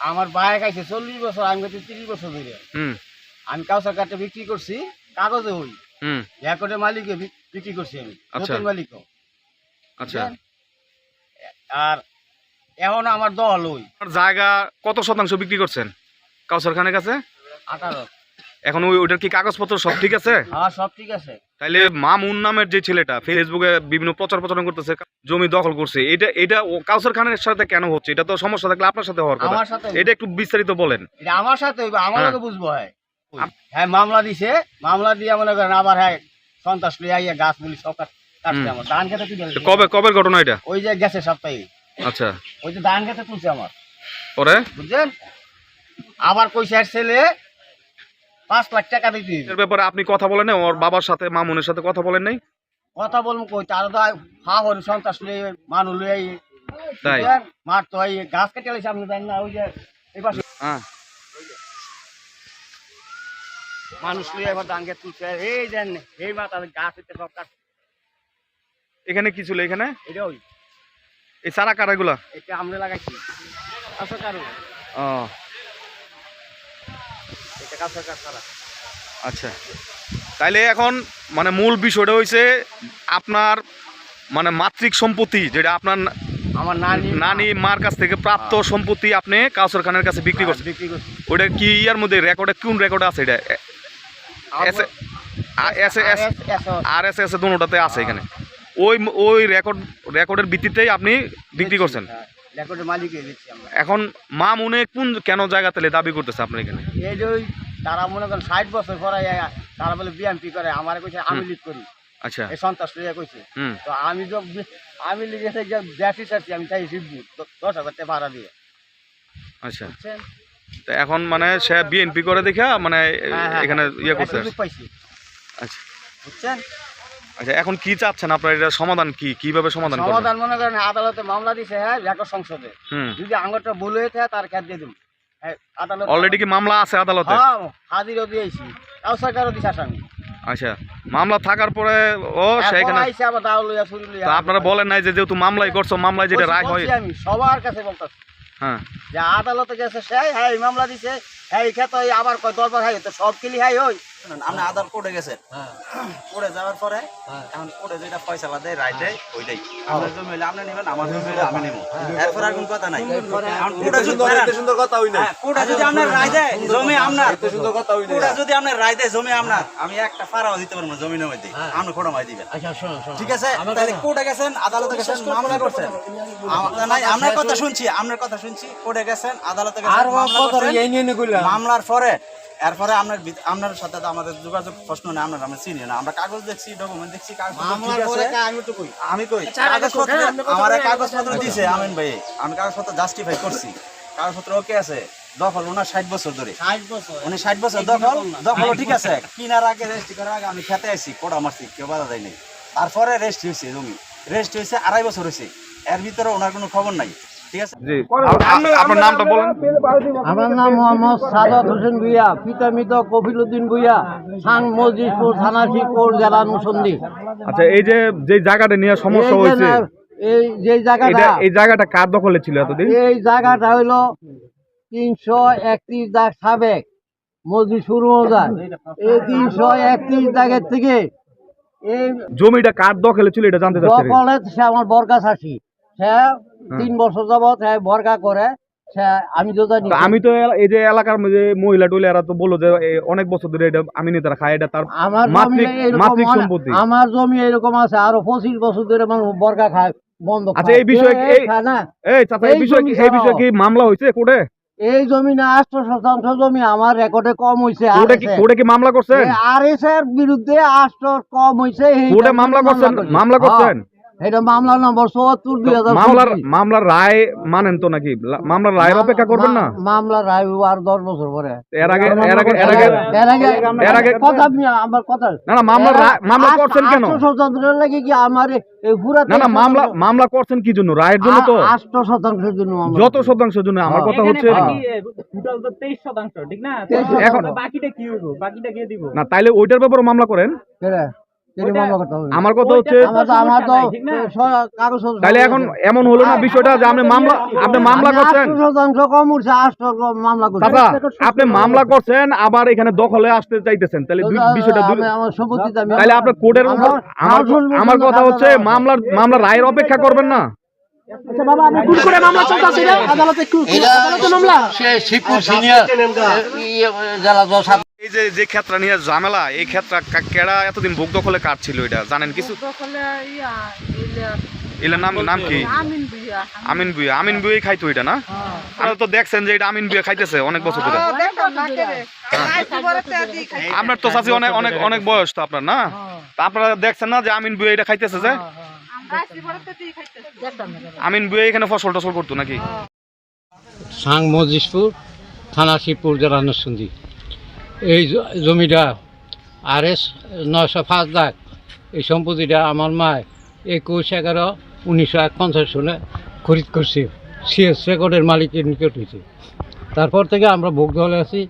আমার বায়ে খাইছে চল্লিশ বছর আমি খাইছি তিরিশ বছর ধরে আমি কাউসার কাঠটা বিক্রি করছি কাগজে হই। হুম। রেকর্ডের মালিকে বিক্রি করছি আমি আচ্ছা। নতুন মালিকও। আচ্ছা। আর এখন আমার দল ওই জায়গা কত শতাংশ বিক্রি করছেন? কাউসার খানের কাছে? আঠারো। এখন ওই ওইটার কি কাগজপত্র সব ঠিক আছে? হ্যাঁ সব ঠিক আছে। তাইলে মামুন নামের যে ছেলেটা ফেসবুকে বিভিন্ন প্রচার প্রচারণ করতেছে জমি দখল করছে এটা এটা কাউসার খানের সাথে কেন হচ্ছে? এটা তো সমস্যা থাকলে আপনার সাথে হওয়ার কথা। এটা একটু বিস্তারিত বলেন। এটা আমার সাথে আমার হ্যাঁ। বুঝব হয়। হ্যাঁ মামলা দিছে মামলা দিয়ে মনে করেন আবার হ্যাঁ সন্ত্রাস লিয়ে আইয়া গাছ গুলি সব কাট- কাটছে আমার। ধান খেতে তুলে তো কবে কবের ঘটনা এটা? ওই যে গেছে সপ্তাহে। আচ্ছা। ওই যে ধান খেতে তুলছে আমার। পরে? বুঝছেন? আবার কইছে ছেলে পাঁচ লাখ টাকা দিতে। এর ব্যাপারে আপনি কথা বলেন নাই ওর বাবার সাথে মামুনের সাথে কথা বলেন নাই? কথা বলব কই তার তো হা হরি সন্ত্রাস লিয়ে মানুষ লিয়ে আই তাই? মার তো এই গাছ কেটে লাইছে আপনি জানেন না ওই যে এই পাশে। হ্যাঁ। মানুষ এবার খেতে তুলছে এই দেন এই গাছ এতে সব কাট এখানে কি ছিল এখানে? এটা ওই। এই চারা কারাগুলা এটা আমরা লাগাইছি। কাঁচা কারু ও। আচ্ছা। তাইলে এখন মানে মূল বিষয়টা হইছে আপনার মানে মাতৃক সম্পত্তি যেটা আপনার আমার নানি নানি মার কাছ থেকে প্রাপ্ত সম্পত্তি আপনি কাউসর খানের কাছে বিক্রি করছেন। বিক্রি করছি। ওটা কি ইয়ার মধ্যে রেকর্ডে কোন রেকর্ডে আছে এটা? আর এস এস দুটাতে আছে এখানে। ওই ওই রেকর্ড রেকর্ডের ভিত্তিতেই আপনি বিক্রি করছেন। এখন মা মনে কোন কেন জায়গা তাহলে দাবি করতেছে আপনার এখানে? তারা মনে করেন ষাট বছর পরে তারা বলে বিএমপি করে আমার কইছে আমি লিগ করি। আচ্ছা। এই সন্ত্রাস লিয়ে কইছে। হুম। তো আমি তো আমি লিগে থেকে ব্যাটি চাচ্ছি আমি চাই শিববু দশ হাজার টাকা ভাড়া দিয়ে। আচ্ছা। তো এখন মানে সে বিএনপি করে দেখা মানে হ্যাঁ, হ্যাঁ, এখানে হ্যাঁ। ইয়ে একটা করতে আচ্ছা। বুঝছেন? আচ্ছা এখন কি চাচ্ছেন আপনার? এটা সমাধান কি? কীভাবে সমাধান সমাধান মনে করেন আদালতে মামলা দিছে হ্যাঁ সংসদে। যদি আঙুরটা বলে তার খেত দিয়ে আদালত অলরেডি কি মামলা আছে আদালতে? হ্যাঁ হাজিরও দিয়েছি। তাও সরকারও দিছে আসামি। আচ্ছা মামলা থাকার পরে ও সেখানে আপনারা বলেন নাই যে যেহেতু মামলাই করছ মামলায় যেটা রায় হয় আমি সবার কাছে বলতেছি। হ্যাঁ। যে আদালতে গেছে সে হ্যাঁ মামলা দিছে। হ্যাঁ এই আবার কয় দরবার হয় তো সব কিলি হাই ওই আপনি আদালত কোর্টে গেছেন কোর্টে যাওয়ার পরে এখন কোর্টে যেটা ফয়সালা দেয় রায় দেয় ওইটাই আপনার জমি হইলে আপনি নেবেন আমার জমি হইলে আমি নেব। এরপর আর কোনো কথা নাই। এখন কোর্টে যদি হ্যাঁ, কোর্টে যদি আপনার রায় দেয় জমি আপনার কোর্টে যদি আপনার রায় দেয় জমি আপনার আমি একটা দিতে পারব জমি নামে দিই আপনি খোড়া মাই দিবেন। ঠিক আছে? তাহলে কোর্টে গেছেন আদালতে গেছেন মামলা করছেন। নাই আপনার কথা শুনছি আপনার কথা শুনছি কোর্টে গেছেন আদালতে গেছেন মামলা করছেন। মামলার পরে এরপরে আপনার আপনার সাথে তো আমাদের যোগাযোগ প্রশ্ন নেই আপনার আমরা চিনি না। আমরা কাগজ দেখছি ডকুমেন্ট দেখছি কাগজ আমি কই? কাগজপত্র আমার কাগজপত্র দিছে আমিন ভাই। আমি কাগজপত্র জাস্টিফাই করছি। কাগজপত্র ওকে আছে। দখল ওনার ষাট বছর ধরে। উনি ষাট বছর দখল দখল ঠিক আছে। কিনার আগে রেজিস্ট্রি করার আগে আমি খেতে আইছি কোড়া মারছি কেউ বাধা দেয় নাই। তারপরে রেস্ট হয়েছে জমি। রেস্ট হয়েছে আড়াই বছর হয়েছে এর ভিতরে ওনার কোনো খবর নাই। ঠিক আছে? জি। আপ- আপ- আপনার নামটা বলেন। আমার নাম মোহাম্মদ সাদাত হোসেন ভুইয়া পিতা মৃত কফিল উদ্দিন ভুইয়া সাং মসজিদপুর থানা শিবপুর জেলা আচ্ছা এই যে যে জায়গাটা নিয়ে সমস্যা হয়েছে এই যে জায়গাটা এই জায়গাটা কার দখলে ছিল এতদিন? এই জায়গাটা হইল তিনশো একত্রিশ দাগ সাবেক মৌজা এই তিনশো একত্রিশ দাগের থেকে এই জমিটা কার দখলে ছিল এটা জানতে চাচ্ছি। দখলে আমার শাসি সে তিন বছর যাবৎ সে বর্গা করে আমি তো জানি আমি তো এই যে এলাকার মধ্যে মহিলা তো বলল যে অনেক বছর ধরে এটা আমি নেতারা খায় এটা তার আমার জমি মাতৃক- এরকম সম্পত্তি। আমার জমি এরকম আছে আরও পঁচিশ বছর ধরে মানুষ বর্গা খায় বন্ধ আচ্ছা, এই বিষয়ে এই- চাচা এই কি জমি এই বিষয়ে কি মামলা হয়েছে কোর্টে? এই জমি না আষ্ট শতাংশ জমি আমার রেকর্ডে কম হয়েছে কোর্টে কি মামলা করছেন? আর এস এর বিরুদ্ধে আষ্ট কম হয়েছে কোর্টে মামলা করছেন মামলা করছেন? এটা মামলা নম্বর চুয়াত্তর দুই হাজার মামলার মামলার রায় মানেন তো নাকি? মামলার রায়ের অপেক্ষা করবেন না? মামলা রায় আর দশ বছর পরে। এর আগে এর আগে এর আগে এর আগে কথা আমার কথা না না মামলার মামলা করছেন কেন? আষ্ট শতাংশ লাগে কি আমার না না মামলা মামলা করছেন কি জন্য? রায়ের জন্য তো। আষ্ট শতাংশের জন্য যত শতাংশের জন্য আমার কথা হচ্ছে টোটাল তেইশ শতাংশ ঠিক না? এখন- বাকিটা কি বাকিটা কে দিব? না তাইলে ওইটার ব্যাপারে মামলা করেন। মামলা আমার কথা হচ্ছে তাহলে এখন এমন হলো না বিষয়টা যে আপনি মামলা আপনি মামলা করছেন মামলা আপনি মামলা করছেন আবার এখানে দখলে আসতে চাইতেছেন তাহলে বিষয়টা দুই- আমি- আমার সম্পত্তিতে আমি তাহলে আপনার কোর্টের আমার- কথা হচ্ছে মামলার মামলার রায়ের অপেক্ষা করবেন না আচ্ছা বাবা আপনি কোন করে মামলা চলতেছে আদালতে কি মামলা সে শিবপুর সিনিয়র জেলা দশ এই যে যে ক্ষেত্রে নিয়ে ঝামেলা এই ক্ষেত্রে কেডা এতদিন ভোগ দখলে কাটছিল এটা জানেন কিছু? নাম নাম কি? আমিন বিয়া আমিন বুয়া খাইতো এটা না? আপনারা তো দেখছেন যে এটা আমিন বুয়া খাইতেছে অনেক বছর ধরে। না কেরে আপনার তো চাচি অনেক অনেক অনেক বয়স তো আপনার না? তা আপনারা দেখছেন না যে আমিন বুয়া এটা খাইতেছে যে? আমিন বুয়া এখানে ফসল টসল করতো নাকি? সাং থানা শিবপুর জেলা নরসিংদী। এই জমিটা আর এস নয়শো পাঁচ লাখ। এই সম্পত্তিটা আমার মায় একুশ এগারো উনিশশো এক পঞ্চাশ সালে খরিদ করছে। সিএস রেকর্ডের মালিকের নিকট হয়েছে তারপর থেকে আমরা ভোগ দলে আছি।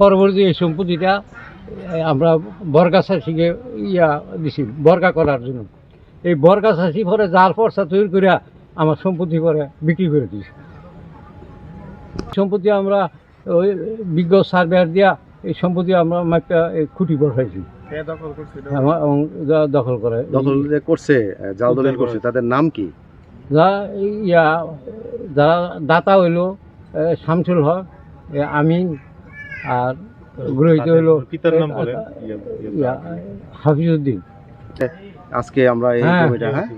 পরবর্তী এই সম্পত্তিটা আমরা বরগাছা শিখে ইয়া দিছি, বর্গা করার জন্য। এই বরগাছা শিখে পরে জাল পর্সা তৈরি করে আমার সম্পত্তি পরে বিক্রি করে দিয়েছি। সম্পত্তি আমরা ওই বিজ্ঞ সার্ভেয়ার দিয়া এই সম্পত্তি আমরা এই খুঁটি বসাইছি আমা- এবং যা দখল করে দখল যে করছে জাল দলিল করছে তাদের নাম কি? যা ইয়া যারা দাতা হইল শামসুল হক আমিন আর গ্রহিত হইল পিতার নাম বলেন। ইয়া হাফিজউদ্দিন। আজকে আমরা এই হ্যাঁ। হ্যাঁ?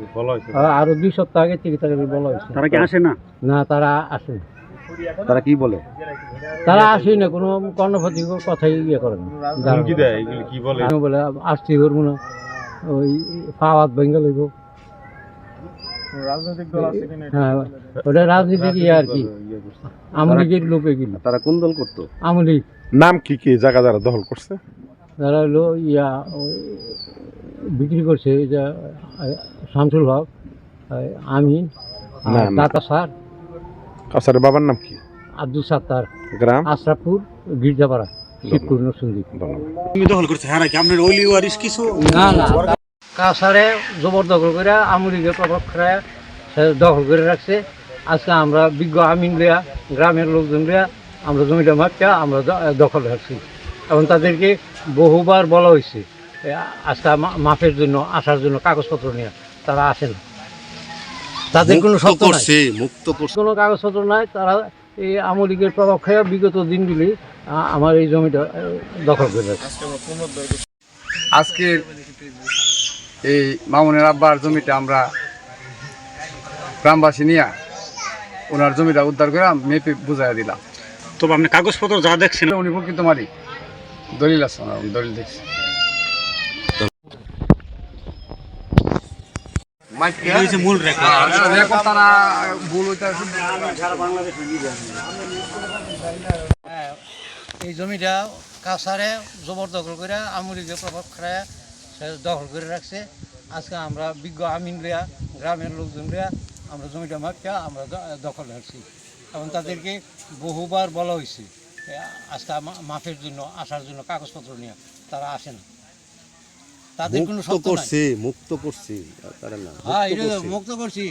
আর আরও দুই সপ্তাহ আগে থেকে তাকে বলা হয়েছে। তারা কি আসে না? না তারা আসে। তারা কি বলে? তারা আসে না কোনো কর্ণপতি কথাই ইয়ে করে না। আমি বলে আসছি করব না ওই পাওয়াত বেঙ্গল হইব হ্যাঁ ওটা রাজনীতিক ইয়ে আর কি। আমলিগের লোক এগুলো তারা কোন দল করতো? আমলি নাম কি কি জায়গা যারা দখল করছে? যারা হলো ইয়া বিক্রি করছে এই যে শামসুল হক আমিন। দাতা স্যার কাছারের বাবার নাম কি? আব্দুল সাত্তার। গ্রাম? আশরাফপুর গির্জাপাড়া শিবপুর তুমি দখল করছে হ্যাঁ কি আপনার ওইলি ওয়ারিস কিছু? না না। কাছাড়ে জবরদখল করে আমলিগের প্রভাব খায় সে দখল করে রাখছে। আজকে আমরা বিজ্ঞ আমিন লিয়া গ্রামের লোকজন লিয়া আমরা জমিটা মাপটা আমরা দখল রাখছি। এবং তাদেরকে বহুবার বলা হয়েছে আজকে মা- মাপের জন্য আসার জন্য কাগজপত্র নিয়ে তারা আসে না। তাদের কোনো শর্ত নাই। মুক্ত করছে। কোনো কাগজপত্র নাই তারা এই আমলিগের প্রভাব খেয়ে বিগত দিনগুলি আমার এই জমিটা দখল করে আজকের এই মামুনের আব্বার জমিটা আমরা গ্রামবাসী নিয়ে ওনার জমিটা উদ্ধার করে মেপে বুঝাই দিলাম। তবে আপনি কাগজপত্র যা দেখছেন উনি প্রকৃত মালিক। দলিল আছে দলিল দেখছি। মূল রেকর্ড রেকর্ড তারা ভুল হইতে এই জমিটা কাছারে জবরদখল করে আমরিকে প্রভাব খায় সে দখল করে রাখছে। আজকে আমরা বিজ্ঞ আমিন লিয়া গ্রামের লোকজন লিয়া আমরা জমিটা মাপটা আমরা দখল রাখছি। এবং তাদেরকে বহুবার বলা হয়েছে আজকে মা- মাপের জন্য আসার জন্য কাগজপত্র নিয়ে তারা আসে না। তাদের কোনো মুক্ত নাই। করছে মুক্ত করছে তারা না হ্যাঁ মুক্ত এটা করছে। মুক্ত করছি।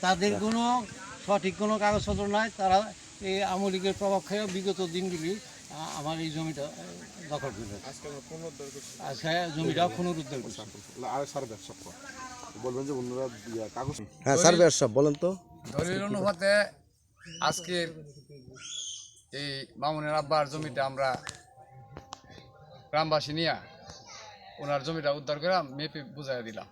তাদের কোনো সঠিক কোনো কাগজপত্র নাই তারা এই আমলিগের প্রভাব খেয়ে বিগত দিনগুলি আ- আমার এই জমিটা আ, দখল করে। আজকে জমিটা পুনরুদ্ধার করছে। হ্যাঁ সার্ভে সব বলেন তো। দলিল অনুপাতে আজকের এই মামুনের আব্বার জমিটা আমরা গ্রামবাসী নিয়ে ওনার জমিটা উদ্ধার করে মেপে বুঝাই দিলাম।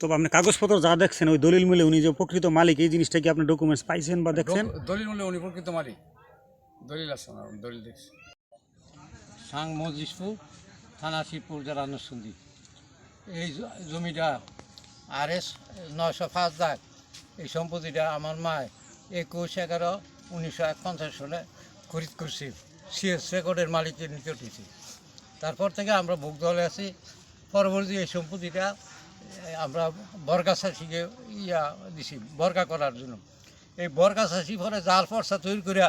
তবে আপনি কাগজপত্র যা দেখছেন ওই দলিল মিলে উনি যে প্রকৃত মালিক এই জিনিসটা কি আপনি ডকুমেন্টস পাইছেন বা দেখছেন? দলিল মূল্যে উনি প্রকৃত মালিক। দলিল আছে ওনার দলিল দেখছি। সাং মজিসপুর থানা শিবপুর জেলা নরসিংদী। এই জমিটা আর এস নয়শো পাঁচ লাখ এই সম্পত্তিটা আমার মায় একুশ এগারো উনিশশো এক পঞ্চাশ সালে খরিদ করছি সিএস রেকর্ডের মালিকের নিকট হয়েছে তারপর থেকে আমরা ভোগ দলে আছি। পরবর্তী এই সম্পত্তিটা আমরা বরগাছা শিখে ইয়া দিছি বর্গা করার জন্য। এই বরগাছা শিখে পরে জাল পর্সা তৈরি করে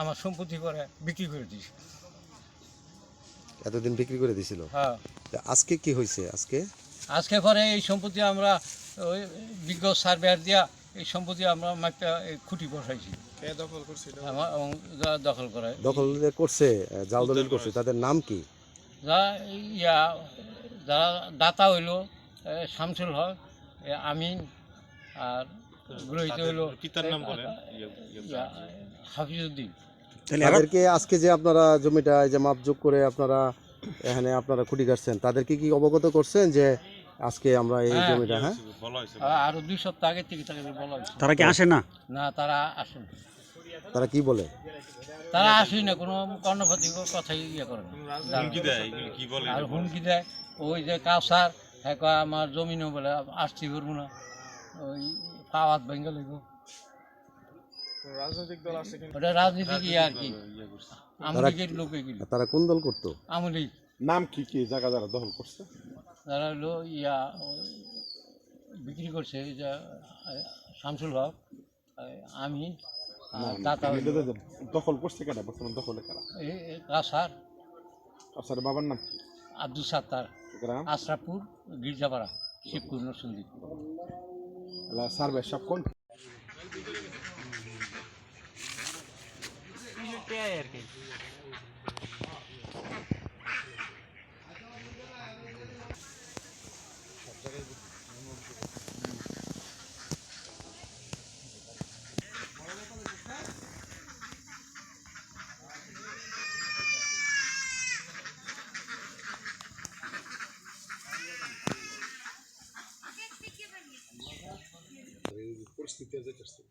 আমার সম্পত্তি করে বিক্রি করে দিয়েছি। এতদিন বিক্রি করে দিছিল? হ্যাঁ। আজকে কি হয়েছে? আজকে? আজকে পরে এই সম্পত্তি আমরা ওই বিজ্ঞ সার্ভেয়ার দিয়া এই সম্পত্তি আমরা এই খুঁটি বসাইছি। আমার এবং যারা দখল করে দখল করছে জাল দলিল করছে তাদের নাম কি? ইয়া যারা দাতা হইল শামসুল হক আমিন আর গ্রহিত হইল ইয়া, হাফিজউদ্দিন। তাহলে এরা তাদেরকে আজকে যে আপনারা জমিটা এই যে মাপযোগ করে আপনারা এখানে আপনারা খুঁটি কাটছেন তাদেরকে কি অবগত করছেন যে আজকে আমরা এই হ্যাঁ। জমিটা হ্যাঁ? আর- দুই সপ্তাহ আগে থেকে তাকে বলা হয়েছে। তারা কি আসে না? না তারা আসেন তারা কি বলে? তারা আসেই না কোনো কর্ণপাতি কথাই ইয়ে করে না। আর হুমকি দেয় ওই যে কাউসার হ্যাঁ আমার জমিনও বলে আসতে পারব না। ওই পাওয়াত ভেঙে লইব ওটা রাজনীতি কি আর কি। আমলিগের লোক এগুলো তারা কোন দল করতো? আমলিগ নাম কি কি জায়গা যারা দখল করছে? তারা হলো ইয়া বিক্রি করছে যে শামসুল হক আহ, আর দখল করছে কেনা বর্তমান দখলে কারা? কাসার আপনার বাবার নাম কি? আব্দুল সাত্তার। গ্রাম? আশরাফপুর গির্জাপাড়া শিবপুর নরসিংদী সার্ভে সব কোন? certeza que é sua.